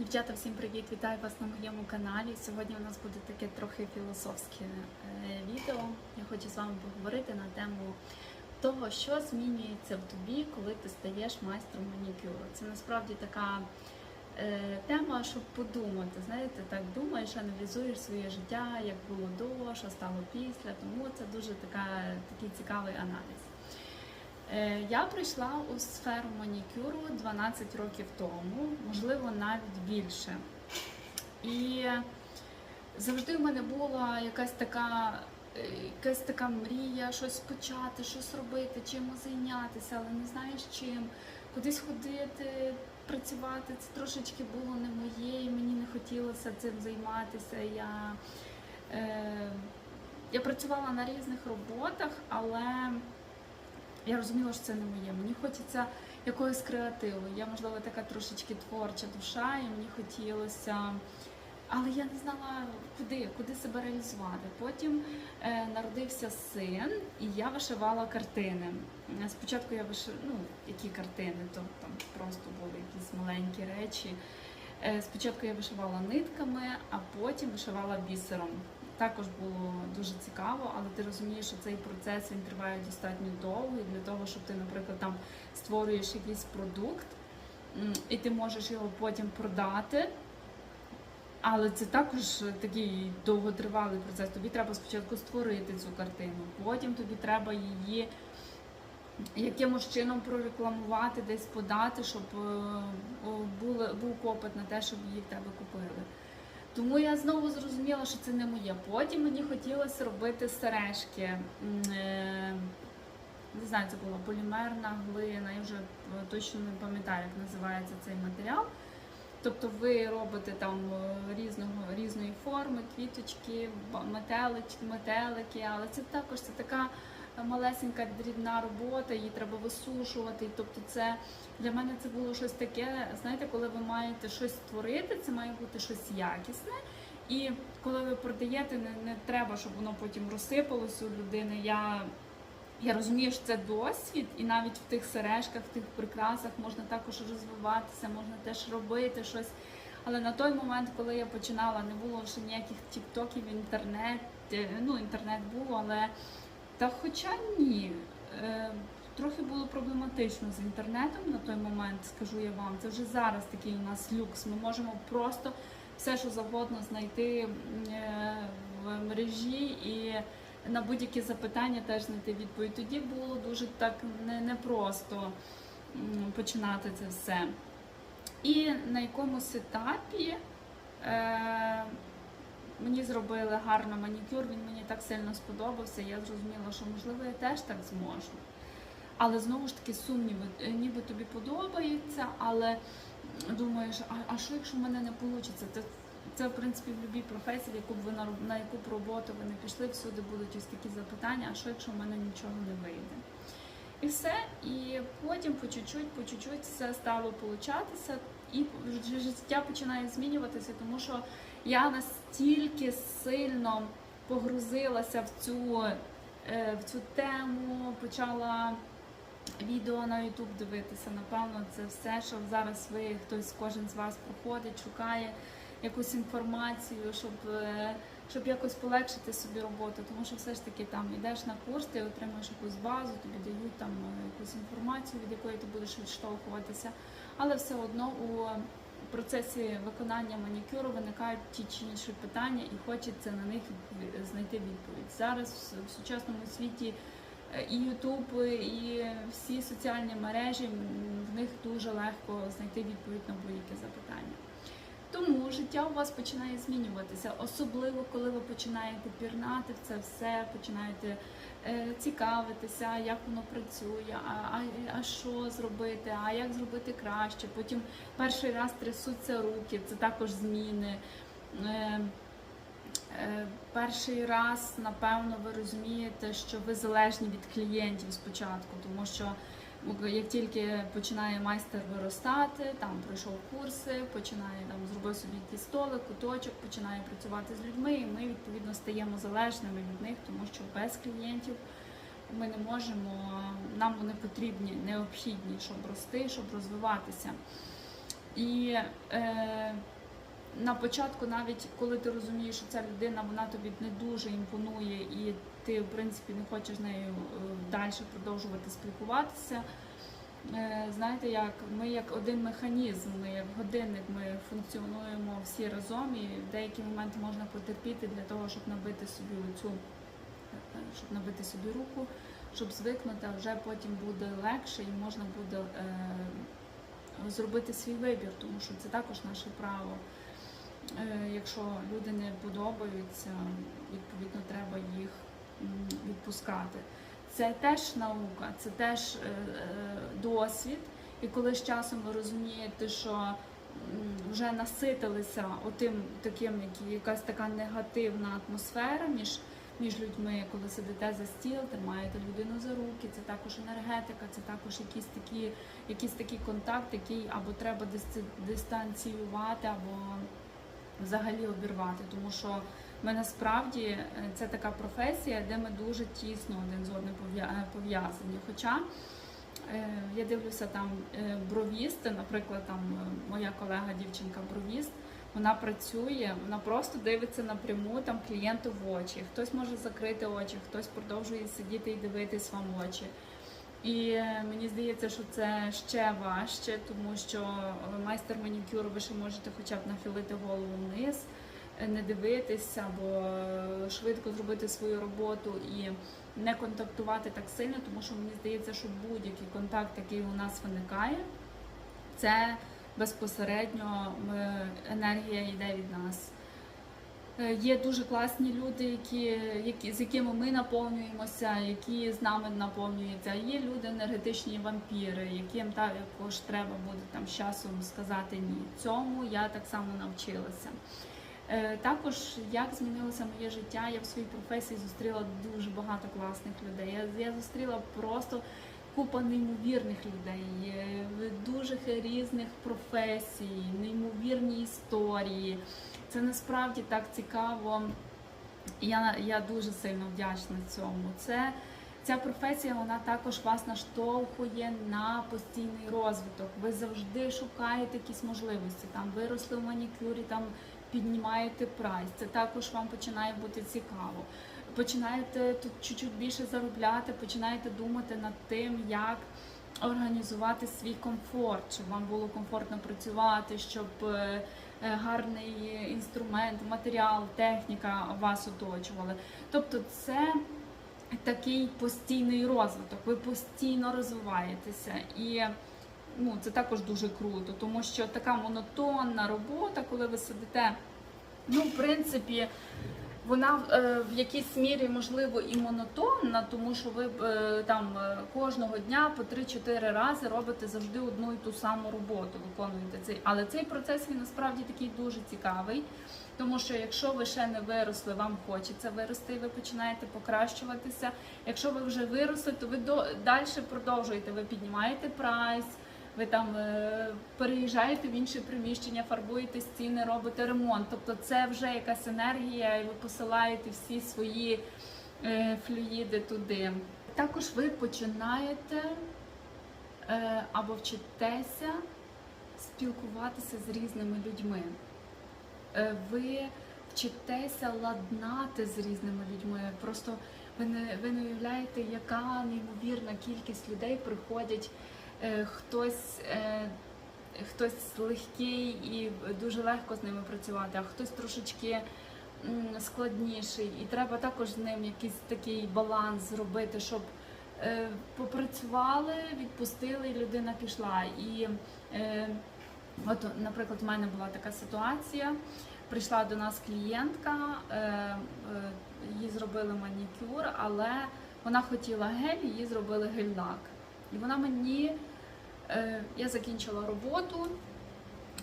Дівчата, всім привіт! Вітаю вас на моєму каналі. Сьогодні у нас буде таке трохи філософське е, відео. Я хочу з вами поговорити на тему того, що змінюється в тобі, коли ти стаєш майстром манікюру. Це насправді така е, тема, щоб подумати. Знаєте, так думаєш, аналізуєш своє життя, як було до, що стало після. Тому це дуже така, такий цікавий аналіз. Е, Я прийшла у сферу манікюру 12 років тому, можливо, навіть більше. І завжди в мене була якась така, е, якась така мрія, щось почати, щось робити, чимось зайнятися, але не знаєш чим. Кудись ходити, працювати. Це трошечки було не моє, і мені не хотілося цим займатися. Я, е, я працювала на різних роботах, але я розуміла, що це не моє. Мені хочеться якогось креативу. Я, можливо, така трошечки творча душа, і мені хотілося. Але я не знала, куди, куди себе реалізувати. Потім е, народився син, і я вишивала картини. Е, Спочатку я вишивала, ну, які картини, то там просто були якісь маленькі речі. Е, спочатку я вишивала нитками, а потім вишивала бісером. Також було дуже цікаво, але ти розумієш, що цей процес він триває достатньо довго і для того, щоб ти, наприклад, там створюєш якийсь продукт, і ти можеш його потім продати. Але це також такий довготривалий процес. Тобі треба спочатку створити цю картину, потім тобі треба її якимось чином прорекламувати, десь подати, щоб е, був попит на те, щоб її в тебе купили. Тому я знову зрозуміла, що це не моє. Потім мені хотілося робити сережки. Е, Не знаю, це була полімерна глина, я вже е, точно не пам'ятаю, як називається цей матеріал. Тобто ви робите там е, різного, різної форми, квіточки, ба- метелич- метелики, але це також це така малесенька дрібна робота, її треба висушувати. Тобто це для мене це було щось таке, знаєте, коли ви маєте щось створити, це має бути щось якісне. І коли ви продаєте, не, не треба, щоб воно потім розсипалося у людини. Я, я розумію, що це досвід, і навіть в тих сережках, в тих прикрасах можна також розвиватися, можна теж робити щось. Але на той момент, коли я починала, не було ще ніяких тіктоків, інтернет, е, ну інтернет був, але та хоча ні. Е, Трохи було проблематично з інтернетом на той момент, скажу я вам. Це вже зараз такий у нас люкс. Ми можемо просто все, що завгодно знайти е, в мережі і на будь-які запитання теж знайти відповідь. Тоді було дуже так непросто починати це все. І на якомусь етапі е, мені зробили гарно манікюр, він мені так сильно сподобався. Я зрозуміла, що можливо я теж так зможу. Але знову ж таки сумніви, Е, ніби тобі подобається, але думаєш, а, а що якщо в мене не вийде? Це, це в принципі в будь-якій професії, яку б ви на, на яку б роботу ви не пішли, всюди будуть ось такі запитання, а що якщо в мене нічого не вийде? І все, і потім по чуть-чуть, по чуть-чуть все стало получатися, і життя починає змінюватися, тому що я настільки сильно погрузилася в цю, е, в цю тему, почала відео на YouTube дивитися. Напевно, це все, що зараз ви, хтось, кожен з вас проходить, шукає якусь інформацію, щоб, е, щоб якось полегшити собі роботу. Тому що все ж таки там йдеш на курс, ти отримуєш якусь базу, тобі дають там е, якусь інформацію, від якої ти будеш відштовхуватися. Але все одно у процесі виконання манікюру виникають ті чи інші питання, і хочеться на них знайти відповідь. Зараз в сучасному світі е, і Ютуб, і всі соціальні мережі в них дуже легко знайти відповідь на будь-яке запитання. Тому життя у вас починає змінюватися, особливо коли ви починаєте пірнати в це все, починаєте цікавитися, як воно працює, а, а, а що зробити, а як зробити краще. Потім перший раз трясуться руки, це також зміни. Е, е, Перший раз, напевно, ви розумієте, що ви залежні від клієнтів спочатку, тому що як тільки починає майстер виростати, там пройшов курси, починає там зробив собі якийсь столик, куточок, починає працювати з людьми, і ми відповідно стаємо залежними від них, тому що без клієнтів ми не можемо, нам вони потрібні, необхідні, щоб рости, щоб розвиватися. І е, на початку, навіть коли ти розумієш, що ця людина вона тобі не дуже імпонує, і ти, в принципі, не хочеш з нею далі продовжувати спілкуватися. Е, Знаєте, як ми як один механізм, ми як годинник, ми функціонуємо всі разом, і в деякі моменти можна потерпіти для того, щоб набити собі цю, щоб набити собі руку, щоб звикнути, а вже потім буде легше і можна буде е, зробити свій вибір, тому що це також наше право. Е, Якщо люди не подобаються, відповідно треба їх відпускати. Це теж наука, це теж е, е, досвід. І коли з часом ви розумієте, що вже наситилися отим таким, які якась така негативна атмосфера між, між людьми, коли сидите за стіл, тримаєте людину за руки, це також енергетика, це також якісь такі, якийсь такий контакт, який або треба дистанціювати, або взагалі обірвати, тому що ми насправді е, це така професія, де ми дуже тісно один з одним е, пов'язані. Хоча е, я дивлюся там бровісти, наприклад, там моя колега дівчинка бровіст. Вона працює, вона просто дивиться напряму там клієнту в очі. Хтось може закрити очі, хтось продовжує сидіти і дивитись вам в очі. І е, мені здається, що це ще важче, тому що майстер манікюру ви ще можете хоча б нахилити голову вниз, е, не дивитися або е, швидко зробити свою роботу і не контактувати так сильно, тому що мені здається, що будь-який контакт, який у нас виникає, це безпосередньо енергія йде від нас. Е, Є дуже класні люди, які, які, з якими ми наповнюємося, які з нами наповнюються. Є люди енергетичні вампіри, яким також треба буде там з часом сказати ні. Цьому я так само навчилася. Е, Також як змінилося моє життя, я в своїй професії зустріла дуже багато класних людей. Я, я зустріла просто купа неймовірних людей, е, дуже різних професій, неймовірні історії. Це насправді так цікаво. Я, я дуже сильно вдячна цьому. Це ця професія вона також вас наштовхує на постійний розвиток. Ви завжди шукаєте якісь можливості. Там виросли в манікюрі, там піднімаєте прайс. Це також вам починає бути цікаво. Починаєте тут чуть-чуть більше заробляти, починаєте думати над тим, як організувати свій комфорт, щоб вам було комфортно працювати, щоб е, е, гарний інструмент, матеріал, техніка вас оточували. Тобто це такий постійний розвиток, ви постійно розвиваєтеся. І ну, це також дуже круто, тому що така монотонна робота, коли ви сидите, ну, в принципі, вона е, в якійсь мірі можливо і монотонна, тому що ви е, там е, кожного дня по 3-4 рази робите завжди одну і ту саму роботу, виконуєте цей. Але цей процес він насправді такий дуже цікавий. Тому що якщо ви ще не виросли, вам хочеться вирости, ви починаєте покращуватися. Якщо ви вже виросли, то ви далі продовжуєте. Ви піднімаєте прайс, ви там е, переїжджаєте в інше приміщення, фарбуєте стіни, робите ремонт. Тобто це вже якась енергія, і ви посилаєте всі свої е, флюїди туди. Також ви починаєте е, або вчитеся спілкуватися з різними людьми. Ви вчитеся ладнати з різними людьми. Просто ви не, ви не уявляєте, яка неймовірна кількість людей приходять. Е, хтось, е, хтось легкий і дуже легко з ними працювати, а хтось трошечки складніший. І треба також з ним якийсь такий баланс зробити, щоб е, попрацювали, відпустили, і людина пішла. І От, наприклад, в мене була така ситуація. Прийшла до нас клієнтка, їй зробили манікюр, але вона хотіла гель, їй зробили гель-лак. І вона мені, я закінчила роботу.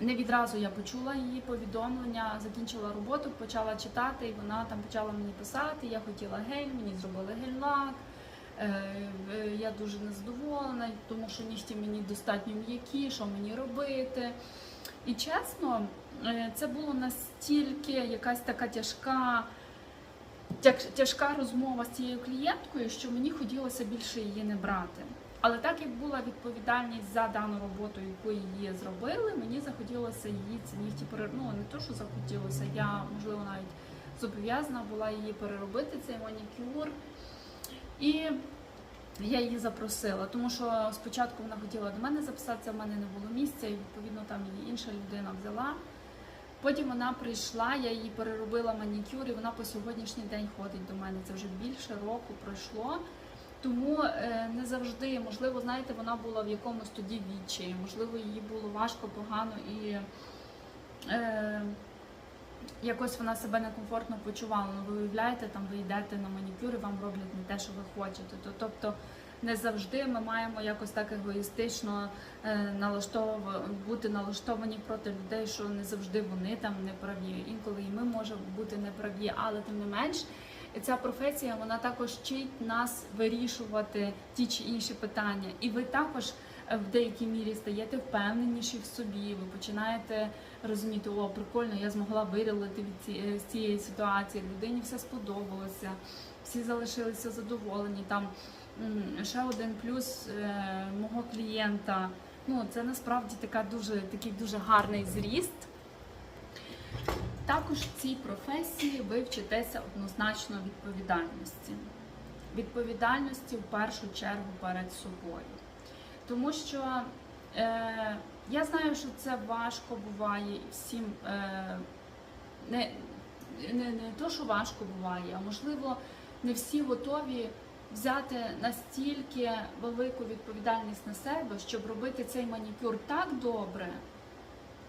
Не відразу я почула її повідомлення, закінчила роботу, почала читати, і вона там почала мені писати. Я хотіла гель, мені зробили гель-лак. Е, е, Я дуже незадоволена, тому що нігті мені достатньо м'які, що мені робити. І чесно, е, це було настільки якась така тяжка, тяжка розмова з цією клієнткою, що мені хотілося більше її не брати. Але так як була відповідальність за дану роботу, яку її зробили, мені захотілося її ці ну, не то, що захотілося, я можливо навіть зобов'язана була її переробити, цей манікюр. І я її запросила, тому що спочатку вона хотіла до мене записатися, в мене не було місця, і відповідно там її інша людина взяла. Потім вона прийшла, я її переробила манікюр, і вона по сьогоднішній день ходить до мене. Це вже більше року пройшло. Тому е, не завжди, можливо, знаєте, вона була в якомусь тоді відчаї, можливо, їй було важко, погано і е, якось вона себе некомфортно почувала. Ну, ви уявляєте, там ви йдете на манікюр і вам роблять не те, що ви хочете. Тобто не завжди ми маємо якось так егоїстично е, налаштов... бути налаштовані проти людей, що не завжди вони там не праві. Інколи і ми можемо бути неправі, але тим не менш. Ця професія вона також вчить нас вирішувати ті чи інші питання, і ви також е, в деякій мірі стаєте впевненіші в собі. Ви починаєте розуміти, о, прикольно, я змогла вирілити від ці, е, з цієї ситуації. Людині все сподобалося, всі залишилися задоволені. Там ще один плюс е, мого клієнта. Ну, це насправді така дуже такий дуже гарний зріст. Також в цій професії ви вчитеся однозначно відповідальності. Відповідальності в першу чергу перед собою. Тому що е, я знаю, що це важко буває всім е, не, не, не то, що важко буває, а можливо, не всі готові взяти настільки велику відповідальність на себе, щоб робити цей манікюр так добре,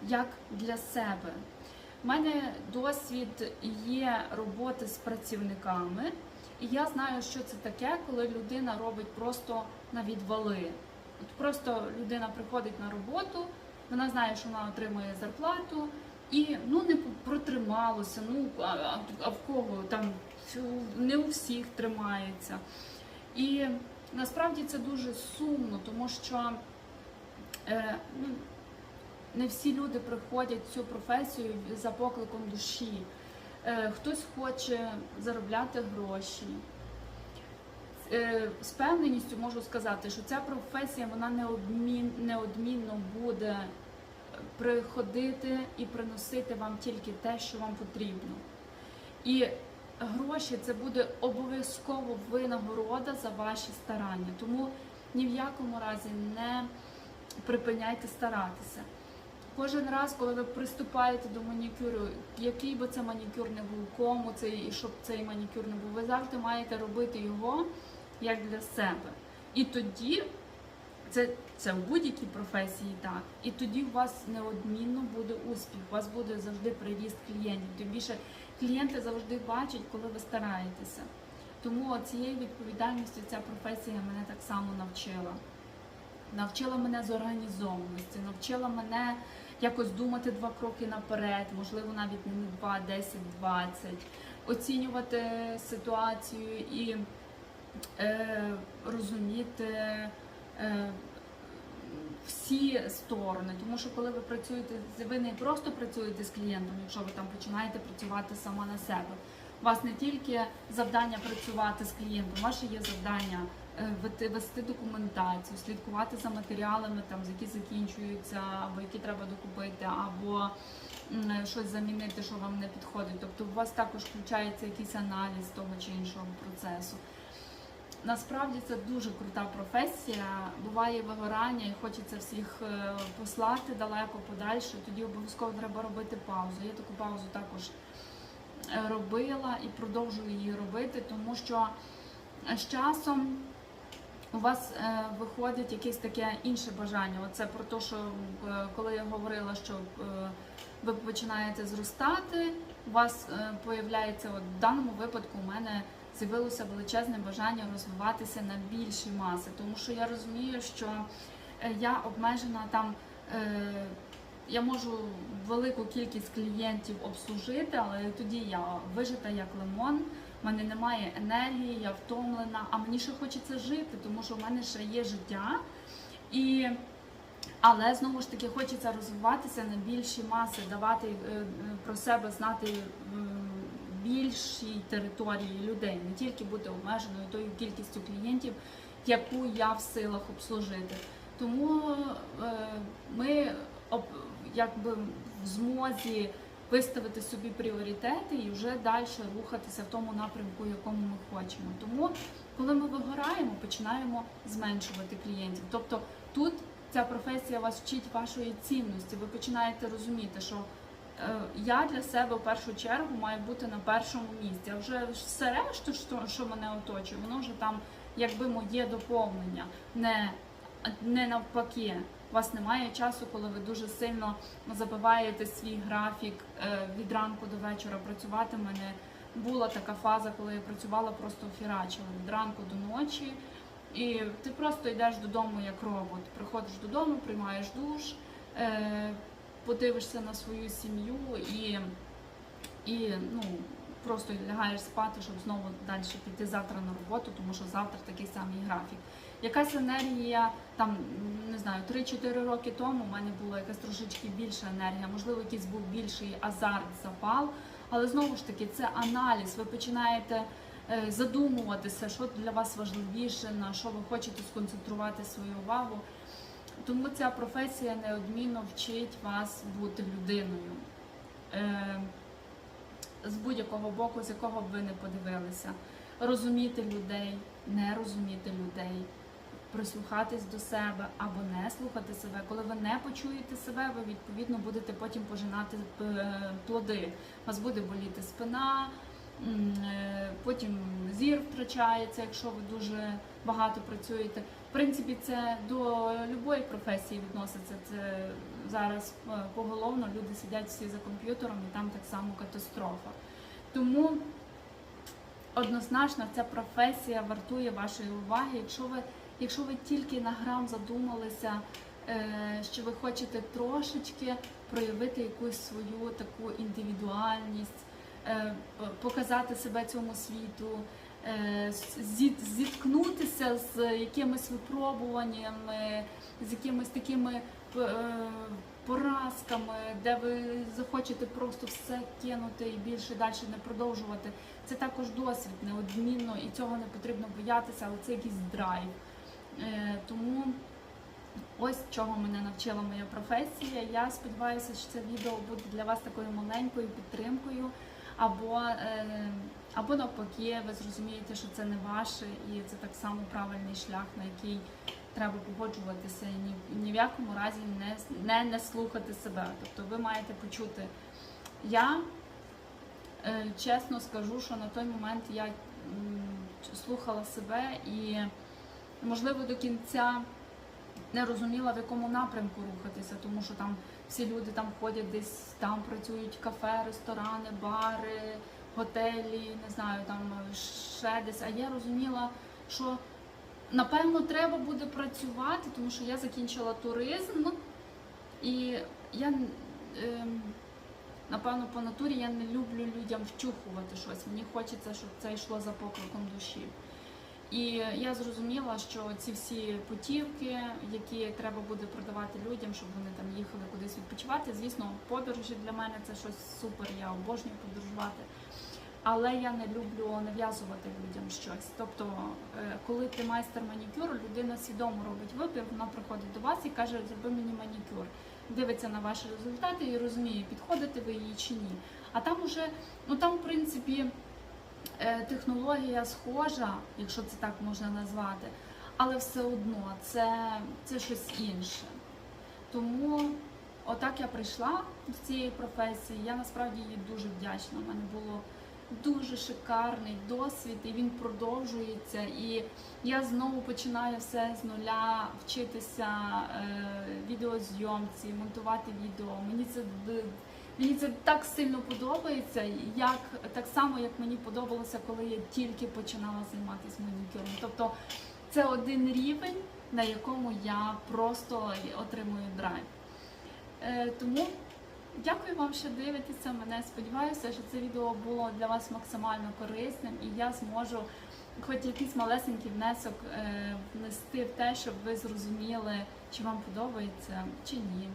як для себе. У мене досвід є роботи з працівниками, і я знаю, що це таке, коли людина робить просто на відвали. От просто людина приходить на роботу, вона знає, що вона отримує зарплату, і ну не протрималося. Ну а, а- в кого там не у всіх тримається. І насправді це дуже сумно, тому що е, ну, не всі люди приходять в цю професію за покликом душі. Е, Хтось хоче заробляти гроші. Е, З певненістю можу сказати, що ця професія вона неодмін, неодмінно буде приходити і приносити вам тільки те, що вам потрібно. І гроші це буде обов'язково винагорода за ваші старання. Тому ні в якому разі не припиняйте старатися. Кожен раз, коли ви приступаєте до манікюру, який би це манікюр не був, кому цей, і щоб цей манікюр не був, ви завжди маєте робити його як для себе. І тоді це, це в будь-якій професії так. І тоді у вас неодмінно буде успіх, у вас буде завжди приріст клієнтів. Тим більше клієнти завжди бачать, коли ви стараєтеся. Тому цієї відповідальності ця професія мене так само навчила. Навчила мене зорганізованості, навчила мене якось думати два кроки наперед, можливо, навіть не два, 10, 20, оцінювати ситуацію і е, розуміти е, всі сторони. Тому що коли ви працюєте, ви не просто працюєте з клієнтом, якщо ви там починаєте працювати сама на себе. У вас не тільки завдання працювати з клієнтом, ваше є завдання вести, вести документацію, слідкувати за матеріалами, там, які закінчуються, або які треба докупити, або щось замінити, що вам не підходить. Тобто у вас також включається якийсь аналіз того чи іншого процесу. Насправді це дуже крута професія. Буває вигорання і хочеться всіх е, послати далеко подальше. Тоді обов'язково треба робити паузу. Я таку паузу також е, робила і продовжую її робити, тому що е, з часом у вас е, виходить якесь таке інше бажання. Оце про те, що е, коли я говорила, що е, ви починаєте зростати, у вас е, появляється, от в даному випадку у мене з'явилося величезне бажання розвиватися на більші маси, тому що я розумію, що е, я обмежена там. е, Я можу велику кількість клієнтів обслужити, але тоді я вижита як лимон, в мене немає енергії, я втомлена, а мені ще хочеться жити, тому що в мене ще є життя. І але знову ж таки хочеться розвиватися на більші маси, давати е, е, про себе знати більшій території людей, не тільки бути обмеженою тою кількістю клієнтів, яку я в силах обслужити. Тому е, ми якби в змозі виставити собі пріоритети і вже далі рухатися в тому напрямку, якому ми хочемо. Тому, коли ми вигораємо, починаємо зменшувати клієнтів. Тобто тут ця професія вас вчить вашої цінності. Ви починаєте розуміти, що е, я для себе в першу чергу маю бути на першому місці. А вже все решту, що, мене оточує, воно вже там якби моє доповнення, не, не навпаки. У вас немає часу, коли ви дуже сильно забиваєте свій графік е, від ранку до вечора працювати. У мене була така фаза, коли я працювала, просто фірачила від ранку до ночі. І ти просто йдеш додому як робот. Приходиш додому, приймаєш душ, е, подивишся на свою сім'ю і, і ну, просто лягаєш спати, щоб знову далі піти завтра на роботу, тому що завтра такий самий графік. Якась енергія, там не знаю, 3-4 роки тому в мене була якась трошечки більша енергія, можливо, якийсь був більший азарт, запал. Але знову ж таки, це аналіз. Ви починаєте е, задумуватися, що для вас важливіше, на що ви хочете сконцентрувати свою увагу. Тому ця професія неодмінно вчить вас бути людиною. З будь-якого боку, з якого б ви не подивилися. Розуміти людей, не розуміти людей, прислухатись до себе або не слухати себе. Коли ви не почуєте себе, ви відповідно будете потім пожинати е, плоди. У вас буде боліти спина, потім зір втрачається, якщо ви дуже багато працюєте. В принципі, це до любої професії відноситься. Це зараз е, поголовно люди сидять всі за комп'ютером і там так само катастрофа. Тому однозначно ця професія вартує вашої уваги. Якщо ви, якщо ви тільки на грам задумалися, е, що ви хочете трошечки проявити якусь свою таку індивідуальність, е, показати себе цьому світу, е, зіткнутися з якимись випробуваннями, з якимись такими е, поразками, де ви захочете просто все кинути і більше далі не продовжувати. Це також досвід неодмінно, і цього не потрібно боятися, але це якийсь драйв. Е, Тому ось чого мене навчила моя професія. Я сподіваюся, що це відео буде для вас такою маленькою підтримкою, або, е, або навпаки, ви зрозумієте, що це не ваше, і це так само правильний шлях, на який треба погоджуватися і ні, ні в якому разі не, не, не слухати себе. Тобто ви маєте почути. Я е, чесно скажу, що на той момент я слухала себе і, можливо, до кінця не розуміла, в якому напрямку рухатися, тому що там всі люди там ходять десь, там працюють кафе, ресторани, бари, готелі, не знаю, там ще десь. А я розуміла, що напевно треба буде працювати, тому що я закінчила туризм, і я ем, напевно по натурі я не люблю людям вчухувати щось. Мені хочеться, щоб це йшло за покликом душі. І я зрозуміла, що ці всі путівки, які треба буде продавати людям, щоб вони там їхали кудись відпочивати. Звісно, подорожі для мене це щось супер, я обожнюю подорожувати. Але я не люблю нав'язувати людям щось. Тобто, е, коли ти майстер манікюру, людина свідомо робить вибір, вона приходить до вас і каже, зроби мені манікюр. Дивиться на ваші результати і розуміє, підходите ви їй чи ні. А там уже, ну там, в принципі, технологія схожа, якщо це так можна назвати, але все одно це, це щось інше. Тому отак я прийшла з цієї професії. Я насправді їй дуже вдячна. У мене було дуже шикарний досвід, і він продовжується. І я знову починаю все з нуля вчитися е, відеозйомці, монтувати відео. Мені це мені це так сильно подобається, як так само, як мені подобалося, коли я тільки починала займатися манікюром. Тобто це один рівень, на якому я просто отримую драйв. Е, тому дякую вам, що дивитеся мене. Сподіваюся, що це відео було для вас максимально корисним, і я зможу хоч якийсь малесенький внесок е, внести в те, щоб ви зрозуміли, чи вам подобається чи ні.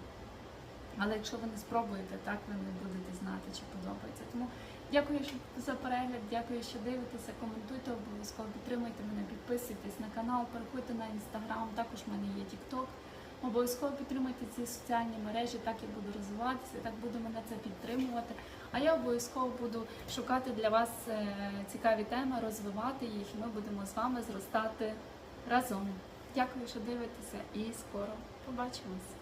Але якщо ви не спробуєте, так ви не будете знати, чи подобається. Тому дякую за перегляд, дякую, що дивитеся, коментуйте, обов'язково підтримуйте мене, підписуйтесь на канал, переходьте на інстаграм, також в мене є TikTok. Обов'язково підтримуйте ці соціальні мережі, так я буду розвиватися, так буду мене це підтримувати. А я обов'язково буду шукати для вас е, цікаві теми, розвивати їх, і ми будемо з вами зростати разом. Дякую, що дивитеся, і скоро побачимось.